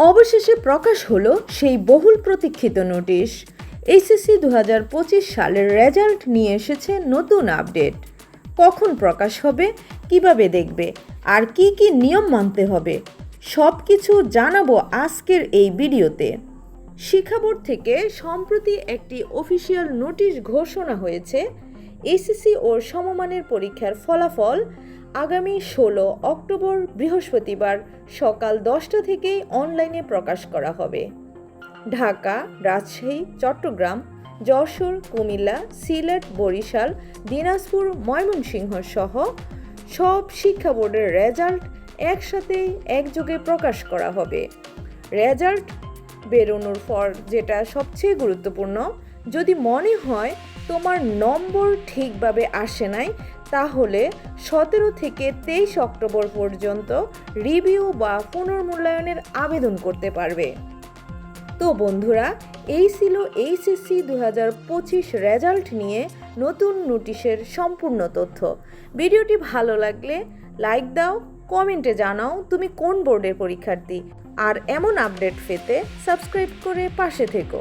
অবশেষে প্রকাশ হলো সেই বহুল প্রতীক্ষিত নোটিশ। এইচএসসি দু হাজার পঁচিশ সালের রেজাল্ট নিয়ে এসেছে নতুন আপডেট। কখন প্রকাশ হবে, কীভাবে দেখবে, আর কি কি নিয়ম মানতে হবে সব কিছু জানাব আজকের এই ভিডিওতে। শিক্ষা বোর্ড থেকে সম্প্রতি একটি অফিসিয়াল নোটিশ ঘোষণা হয়েছে এসএসসি ও সমমানের পরীক্ষার ফলাফল আগামী ষোলো অক্টোবর বৃহস্পতিবার সকাল দশটা থেকেই অনলাইনে প্রকাশ করা হবে। ঢাকা, রাজশাহী, চট্টগ্রাম, যশোর, কুমিল্লা, সিলেট, বরিশাল, দিনাজপুর, ময়মনসিংহ সহ সব শিক্ষা বোর্ডের রেজাল্ট একসাথে একযোগে প্রকাশ করা হবে। রেজাল্ট বেরোনোর পর যেটা সবচেয়ে গুরুত্বপূর্ণ, যদি মনে হয় তোমার নম্বর ঠিকভাবে আসে নাই, তাহলে সতেরো থেকে তেইশ অক্টোবর পর্যন্ত রিভিউ বা পুনর্মূল্যায়নের আবেদন করতে পারবে। তো বন্ধুরা, এই ছিল এইচএসসি দু হাজার পঁচিশ রেজাল্ট নিয়ে নতুন নোটিশের সম্পূর্ণ তথ্য। ভিডিওটি ভালো লাগলে লাইক দাও, কমেন্টে জানাও তুমি কোন বোর্ডের পরীক্ষার্থী। আর এমন আপডেট পেতে সাবস্ক্রাইব করে পাশে থেকো।